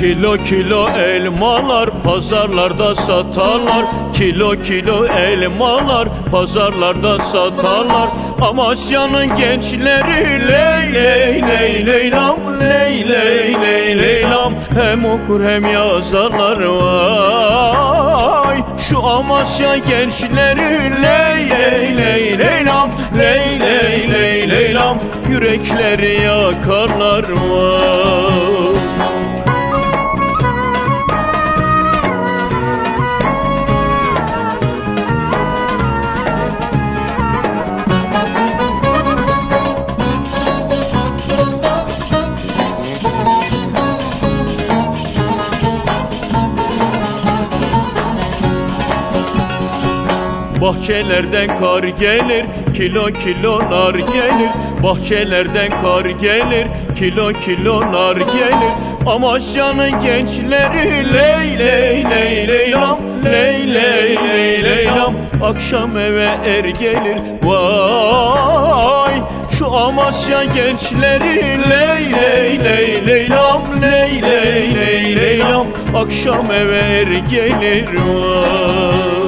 Kilo kilo elmalar pazarlarda satarlar. Kilo kilo elmalar pazarlarda satarlar. Amasya'nın gençleri ley ley ley leylam Ley ley ley leylam. Hem okur hem yazarlar vay. Şu Amasya gençleri ley ley ley leylam. Ley ley ley leylam. Yürekleri yakarlar vay Bahçelerden kar gelir, kilo kilo nar gelir. Bahçelerden kar gelir, kilo kilo nar gelir. Amasya'nın gençleri ley ley ley leylam, ley ley ley leylam. Akşam eve er gelir, vay. Şu Amasya gençleri ley ley ley leylam, ley ley ley leylam. Akşam eve er gelir, vay.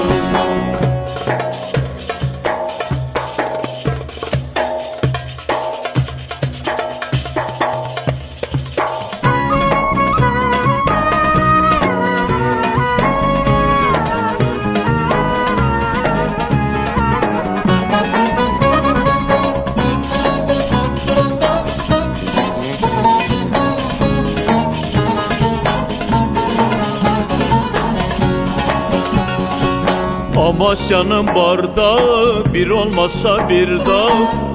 Amasya'nın bardağı bir olmasa bir dağ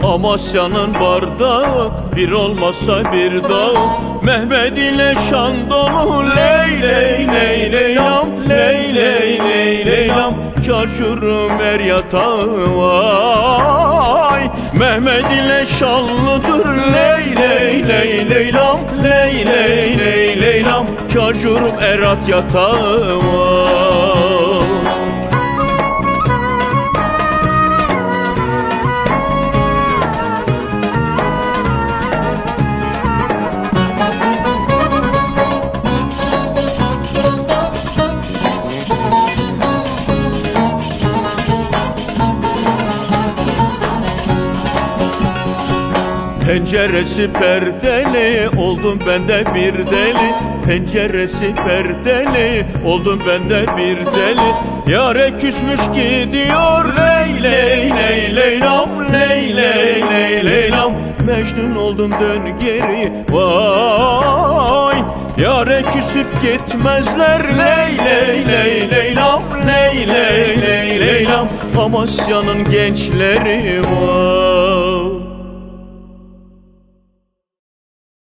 Amasya'nın bardağı bir olmasa bir dağ Mehmet ile şan dolu ley ley ley leylam Ley ley ley leylam Çarşurum er yatağı vay Mehmet ile şanlıdır ley ley ley leylam Ley ley ley leylam Çarşurum erat yatağı vay Penceresi perdeli oldum bende bir deli. Penceresi perdeli oldum bende bir deli. Yare küsmüş gidiyor ley ley ley leylam Ley ley ley leylam Mecnun oldum dön geri vay. Yare küsüp gitmezler ley ley ley leylam Ley ley ley leylam Amasya'nın gençleri var